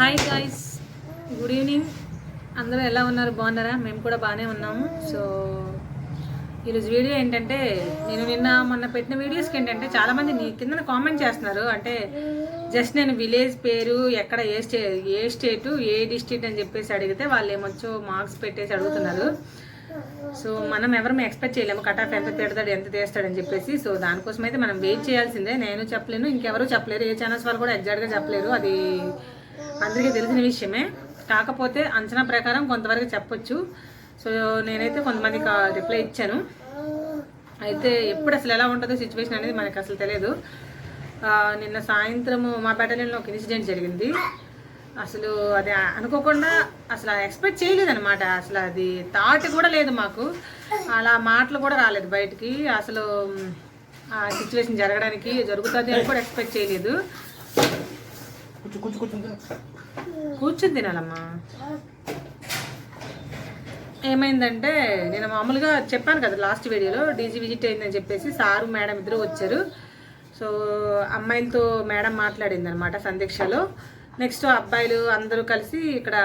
Hi guys good evening అందరూ ఎలా ఉన్నారు? బాగున్నారా? మేము కూడా బాగానే ఉన్నాము. సో ఈరోజు వీడియో ఏంటంటే నేను నిన్న మొన్న పెట్టిన వీడియోస్కి ఏంటంటే చాలామంది నీ కింద కామెంట్ చేస్తున్నారు. అంటే జస్ట్ నేను విలేజ్ పేరు ఎక్కడ ఏ స్టే ఏ స్టేటు ఏ డిస్ట్రిక్ట్ అని చెప్పేసి అడిగితే వాళ్ళు ఏమొచ్చో మార్క్స్ పెట్టేసి అడుగుతున్నారు. సో మనం ఎవరు ఎక్స్పెక్ట్ చేయలేము. కట్ ఆఫ్ ఎంత తిడతాడు ఎంత తీస్తాడని చెప్పేసి. సో దానికోసం అయితే మనం వెయిట్ చేయాల్సిందే. నేను చెప్పలేను ఇంకెవరు చెప్పలేరు. ఏ ఛానల్స్ వాళ్ళు కూడా ఎగ్జాక్ట్గా చెప్పలేరు. అది అందరికీ తెలిసిన విషయమే. కాకపోతే అంచనా ప్రకారం కొంతవరకు చెప్పొచ్చు. సో నేనైతే కొంతమందికి రిప్లై ఇచ్చాను. అయితే ఎప్పుడు అసలు ఎలా ఉంటుందో సిచ్యువేషన్ అనేది మనకు అసలు తెలియదు. నిన్న సాయంత్రము మా బెటాలియన్లో ఒక ఇన్సిడెంట్ జరిగింది. అసలు అది అనుకోకుండా అసలు ఎక్స్పెక్ట్ చేయలేదన్నమాట. అసలు అది థాట్ కూడా లేదు మాకు. అలా మాటలు కూడా రాలేదు బయటికి. అసలు ఆ సిచ్యువేషన్ జరగడానికి జరుగుతుంది అని కూడా ఎక్స్పెక్ట్ చేయలేదు. కూర్చో కూర్చో కూర్చో కూర్చొని తినాలమ్మా. ఏమైందంటే నేను మామూలుగా చెప్పాను కదా లాస్ట్ వీడియోలో డీజీ విజిట్ అయిందని చెప్పేసి సారు మేడం ఇద్దరు వచ్చారు. సో అమ్మాయిలతో మేడం మాట్లాడింది అనమాట సందీక్షలో. నెక్స్ట్ అబ్బాయిలు అందరూ కలిసి ఇక్కడ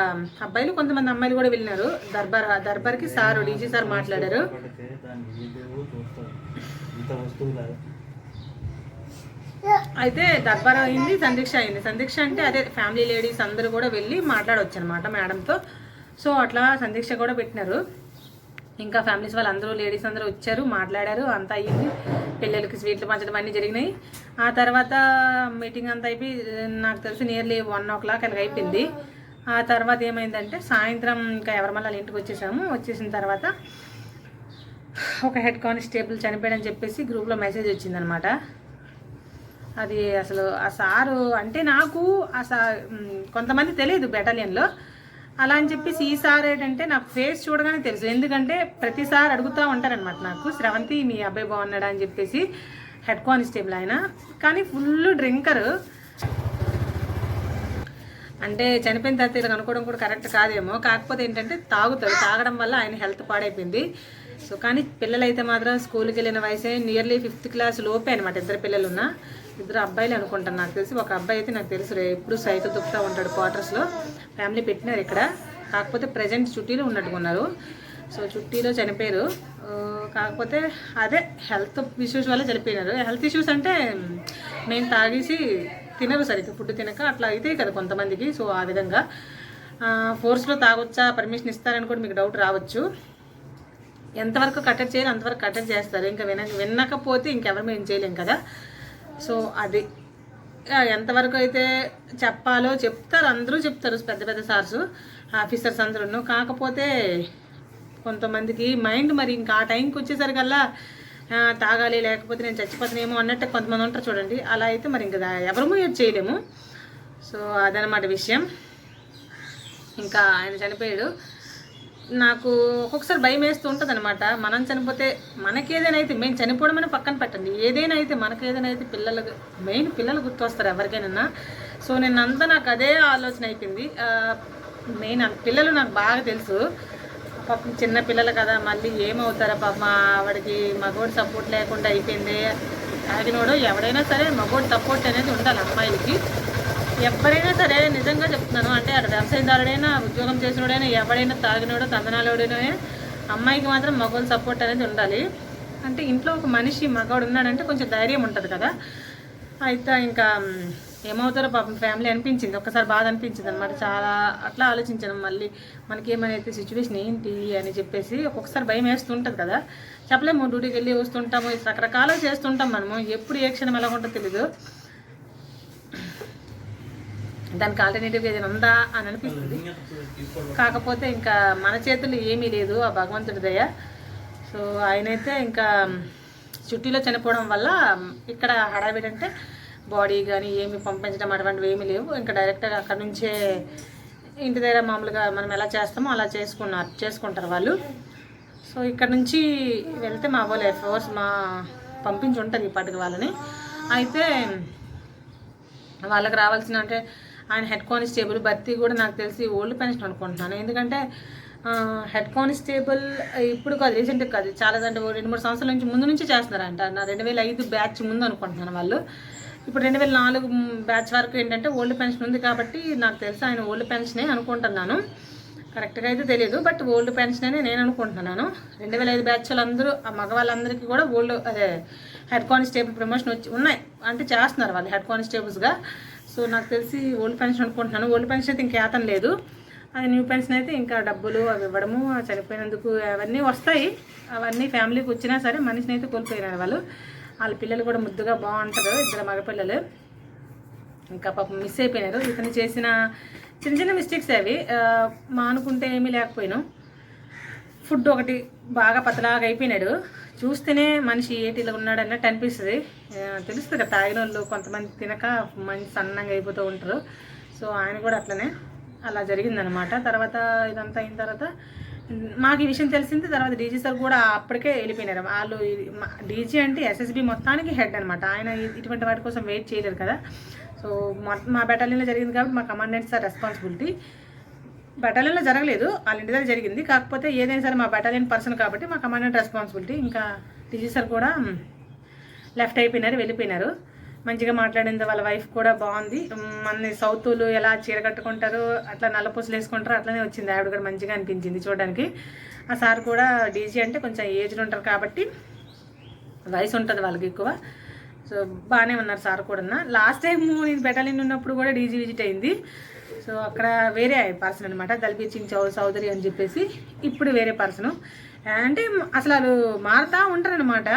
అబ్బాయిలు కొంతమంది అమ్మాయిలు కూడా వెళ్ళినారు. దర్బార్ దర్బార్కి సారు డీజీ సార్ మాట్లాడారు. అయితే దర్బార్ అయింది సందీక్ష అయింది. సందీక్ష అంటే అదే ఫ్యామిలీ లేడీస్ అందరూ కూడా వెళ్ళి మాట్లాడవచ్చు అనమాట మేడంతో. సో అట్లా సందీక్ష కూడా పెట్టినారు. ఇంకా ఫ్యామిలీస్ వాళ్ళు అందరూ లేడీస్ అందరూ వచ్చారు మాట్లాడారు అంతా అయ్యింది. పిల్లలకి స్వీట్లు పంచడం అన్నీ జరిగినాయి. ఆ తర్వాత మీటింగ్ అంతా అయిపోయి నాకు తెలిసి నియర్లీ వన్ ఓ క్లాక్ అలాగ అయిపోయింది. ఆ తర్వాత ఏమైందంటే సాయంత్రం ఇంకా ఎవరి మళ్ళీ ఇంటికి వచ్చేసాము. వచ్చేసిన తర్వాత ఒక హెడ్ కానిస్టేబుల్ చనిపోయాడని చెప్పేసి గ్రూప్లో మెసేజ్ వచ్చిందనమాట. అది అసలు ఆ సారు అంటే నాకు ఆ సా కొంతమంది తెలియదు బెటాలియన్లో అలా అని చెప్పేసి ఈ సార్ ఏంటంటే నాకు ఫేస్ చూడగానే తెలుసు. ఎందుకంటే ప్రతిసారి అడుగుతూ ఉంటారనమాట నాకు శ్రవంతి మీ అబ్బాయి బాగున్నాడా? అని చెప్పేసి హెడ్ కానిస్టేబుల్ ఆయన. కానీ ఫుల్ డ్రింకర్. అంటే చనిపోయిన తర్వాత ఇలా అనుకోవడం కూడా కరెక్ట్ కాదేమో. కాకపోతే ఏంటంటే తాగుతారు తాగడం వల్ల ఆయన హెల్త్ పాడైపోయింది. సో కానీ పిల్లలైతే మాత్రం స్కూల్కి వెళ్ళిన వయసే నియర్లీ ఫిఫ్త్ క్లాస్ లోపే అనమాట ఇద్దరు పిల్లలున్నా. ఇద్దరు అబ్బాయిలు అనుకుంటాను. నాకు తెలిసి ఒక అబ్బాయి అయితే నాకు తెలుసు రే ఎప్పుడు సైకిల్ తొక్కుతూ ఉంటాడు క్వార్టర్స్లో ఫ్యామిలీ పెట్టినారు ఇక్కడ. కాకపోతే ప్రజెంట్ చుట్టీలో ఉన్నట్టుగా ఉన్నారు. సో చుట్టీలో చనిపోయారు. కాకపోతే అదే హెల్త్ ఇష్యూస్ వల్ల చనిపోయినారు. హెల్త్ ఇష్యూస్ అంటే మేము తాగేసి తినరు సరిగ్గా ఫుడ్ తినక అట్లా అయితే కదా కొంతమందికి. సో ఆ విధంగా ఫోర్స్లో తాగొచ్చా పర్మిషన్ ఇస్తారని కూడా మీకు డౌట్ రావచ్చు. ఎంతవరకు కట్టడి చేయాలి అంతవరకు కట్టడి చేస్తారు. ఇంకా విన వినకపోతే ఇంకెవరు మేము చేయలేం కదా. సో అది ఎంతవరకు అయితే చెప్పాలో చెప్తారు అందరూ చెప్తారు పెద్ద పెద్ద సార్స్ ఆఫీసర్స్ అందరూ కాకపోతే కొంతమందికి మైండ్ మరి ఇంకా ఆ టైంకి వచ్చేసరికల్లా తాగాలి లేకపోతే నేను చచ్చిపోతానేమో అన్నట్టు కొంతమంది ఉంటారు చూడండి. అలా అయితే మరి ఇంకా ఎవరము ఏది చేయలేము. సో అదనమాట విషయం. ఇంకా ఆయన చనిపోయాడు. నాకు ఒక్కొక్కసారి భయం వేస్తూ ఉంటుంది అనమాట మనం చనిపోతే మనకేదైనా అయితే మేము చనిపోవడం అని పక్కన పెట్టండి. ఏదైనా అయితే మనకి ఏదైనా అయితే పిల్లలు మెయిన్ పిల్లలు గుర్తొస్తారు ఎవరికైనా. సో నేను అంతా నాకు అదే ఆలోచన అయిపోయింది. మెయిన్ పిల్లలు నాకు బాగా తెలుసు. పాపం చిన్న పిల్లలు కదా మళ్ళీ ఏమవుతారా పాప ఆవిడకి మగోడు సపోర్ట్ లేకుండా అయిపోయింది. తాగినోడు ఎవడైనా సరే మగోడు సపోర్ట్ అనేది ఉండాలి అమ్మాయిలకి. ఎవరైనా సరే నిజంగా చెప్తున్నాను. అంటే అక్కడ వ్యవసాయదారుడైనా ఉద్యోగం చేసినోడైనా ఎవడైనా తాగినోడో తందనాలోడైనా అమ్మాయికి మాత్రం మగవాళ్ళు సపోర్ట్ అనేది ఉండాలి. అంటే ఇంట్లో ఒక మనిషి మగవాడు ఉన్నాడంటే కొంచెం ధైర్యం ఉంటుంది కదా. అయితే ఇంకా ఏమవుతారో పాపం ఫ్యామిలీ అనిపించింది. ఒకసారి బాధ అనిపించింది అనమాట చాలా అట్లా ఆలోచించాను మళ్ళీ మనకి ఏమైతే సిచ్యువేషన్ ఏంటి అని చెప్పేసి ఒక్కొక్కసారి భయం వేస్తుంటుంది కదా. చెప్పలేము డ్యూటీకి వెళ్ళి వస్తుంటాము రకరకాలు చేస్తుంటాం మనము. ఎప్పుడు ఏ క్షణం ఎలా ఉంటుందో తెలీదు. దానికి ఆల్టర్నేటివ్గా ఏదైనా ఉందా అని అనిపిస్తుంది. కాకపోతే ఇంకా మన చేతుల్లో ఏమీ లేదు ఆ భగవంతుడి దయ. సో ఆయనైతే ఇంకా చుట్టీలో చనిపోవడం వల్ల ఇక్కడ హడావిడి అంటే బాడీ కానీ ఏమి పంపించడం అటువంటివి ఏమీ లేవు. ఇంకా డైరెక్ట్గా అక్కడ నుంచే ఇంటి దగ్గర మామూలుగా మనం ఎలా చేస్తామో అలా చేసుకున్నారు చేసుకుంటారు వాళ్ళు. సో ఇక్కడ నుంచి వెళ్తే మా వాళ్ళు ఫోర్స్ మా పంపించి ఉంటుంది ఇప్పటికి వాళ్ళని. అయితే వాళ్ళకి రావాల్సిన అంటే ఆయన హెడ్ కానిస్టేబుల్ భర్తీ కూడా నాకు తెలిసి ఓల్డ్ పెన్షన్ అనుకుంటున్నాను. ఎందుకంటే హెడ్ కానిస్టేబుల్ ఇప్పుడు కాదు రీసెంట్ కాదు చాలా అంటే రెండు మూడు సంవత్సరాల నుంచి ముందు నుంచి చేస్తున్నారంట. నా రెండు వేల ఐదు బ్యాచ్ ముందు అనుకుంటున్నాను వాళ్ళు. ఇప్పుడు రెండు వేల నాలుగు బ్యాచ్ వరకు ఏంటంటే ఓల్డ్ పెన్షన్ ఉంది కాబట్టి నాకు తెలిసి ఆయన ఓల్డ్ పెన్షనే అనుకుంటున్నాను. కరెక్ట్గా అయితే తెలియదు బట్ ఓల్డ్ పెన్షన్ అని నేను అనుకుంటున్నాను. రెండు వేల ఐదు బ్యాచ్ వాళ్ళందరూ ఆ మగవాళ్ళందరికీ కూడా ఓల్డ్ అదే హెడ్ కానిస్టేబుల్ ప్రమోషన్ వచ్చి ఉన్నాయి. అంటే చేస్తున్నారు వాళ్ళు హెడ్ కానిస్టేబుల్స్గా. సో నాకు తెలిసి ఓల్డ్ పెన్షన్ అనుకుంటున్నాను. ఓల్డ్ పెన్షన్ అయితే ఇంకేతం లేదు. అది న్యూ పెన్షన్ అయితే ఇంకా డబ్బులు అవి ఇవ్వడము చనిపోయినందుకు అవన్నీ వస్తాయి. అవన్నీ ఫ్యామిలీకి వచ్చినా సరే మనిషిని అయితే కోల్పోయినారు వాళ్ళు. వాళ్ళ పిల్లలు కూడా ముద్దుగా బాగుంటారు ఇద్దరు మగపిల్లలు. ఇంకా పాపం మిస్ అయిపోయినారు. ఇతను చేసిన చిన్న చిన్న మిస్టేక్స్ అవి. మానుకుంటే ఏమీ లేకపోయినాం. ఫుడ్ ఒకటి బాగా పతలాగా అయిపోయినాడు. చూస్తేనే మనిషి ఏటిలో ఉన్నాడు అన్నట్టు అనిపిస్తుంది తెలుస్తుంది కదా తాగిన వాళ్ళు కొంతమంది తినక మంచి సన్నంగా అయిపోతూ ఉంటారు. సో ఆయన కూడా అట్లనే అలా జరిగిందనమాట తర్వాత ఇదంతా అయిన తర్వాత మాకు ఈ విషయం తెలిసింది. తర్వాత డీజీ సార్ కూడా అప్పటికే వెళ్ళిపోయినారు. వాళ్ళు డీజీ అంటే ఎస్ఎస్బి మొత్తానికి హెడ్ అనమాట ఆయన ఇటువంటి వాటి కోసం వెయిట్ చేయలేరు కదా. సో మా బెటాలియన్లో జరిగింది కాబట్టి మా కమాండెంట్ సార్ రెస్పాన్సిబిలిటీ బెటాలియన్లో జరగలేదు. వాళ్ళ ఇంటి దగ్గర జరిగింది. కాకపోతే ఏదైనా సరే మా బెటాలియన్ పర్సన్ కాబట్టి మా కమాండెంట్ రెస్పాన్సిబిలిటీ ఇంకా టీజీ సార్ కూడా లెఫ్ట్ అయిపోయినారు వెళ్ళిపోయినారు. మంచిగా మాట్లాడింది. వాళ్ళ వైఫ్ కూడా బాగుంది. మన సౌతులు ఎలా చీర కట్టుకుంటారు అట్లా నల్లపూసలు వేసుకుంటారు అట్లనే వచ్చింది. ఆవిడ కూడా మంచిగా అనిపించింది చూడడానికి. ఆ సార్ కూడా డీజీ అంటే కొంచెం ఏజ్డ్ ఉంటారు కాబట్టి వయసు ఉంటుంది వాళ్ళకి ఎక్కువ. సో బాగానే ఉన్నారు సార్ కూడా లాస్ట్ టైం నేను బెటాలియన్ ఉన్నప్పుడు కూడా డీజీ విజిట్ అయింది. సో అక్కడ వేరే పర్సన్ అనమాట దల్బీర్ చౌ చౌదరి అని చెప్పేసి ఇప్పుడు వేరే పర్సన్ అంటే అసలు వాళ్ళు మారుతూ ఉంటారనమాట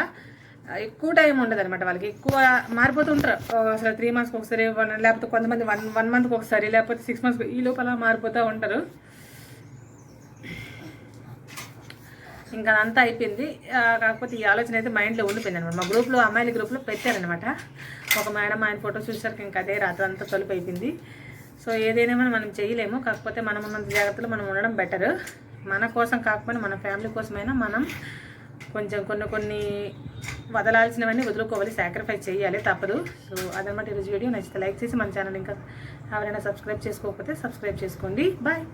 ఎక్కువ టైం ఉండదు అనమాట వాళ్ళకి. ఎక్కువ మారిపోతూ ఉంటారు. అసలు త్రీ మంత్స్కి ఒకసారి వన్ లేకపోతే కొంతమంది వన్ వన్ మంత్కి ఒకసారి లేకపోతే సిక్స్ మంత్స్ ఈ లోపల మారిపోతూ ఉంటారు. ఇంకా అంతా అయిపోయింది. కాకపోతే ఈ ఆలోచన అయితే మైండ్లో ఉండిపోయింది అనమాట మా గ్రూప్లో అమ్మాయిల గ్రూప్లో పెట్టారనమాట ఒక మేడం ఆయన ఫోటో చూసేసరికి ఇంకా అదే రాత్రి అంతా తలుపు అయిపోయింది. సో ఏదైనా మనం చేయలేము. కాకపోతే మనం ఉన్నంత జాగ్రత్తలు మనం ఉండడం బెటర్ మన కోసం కాకపోయినా మన ఫ్యామిలీ కోసమైనా మనం కొంచెం కొన్ని కొన్ని వదలాల్సినవన్నీ వదులుకోవాలి. సాక్రిఫైస్ చేయాలి తప్పదు. సో అదనమాట ఈరోజు వీడియో. నచ్చితే లైక్ చేసి మన ఛానల్ ఇంకా ఎవరైనా సబ్స్క్రైబ్ చేసుకోకపోతే సబ్స్క్రైబ్ చేసుకోండి. బాయ్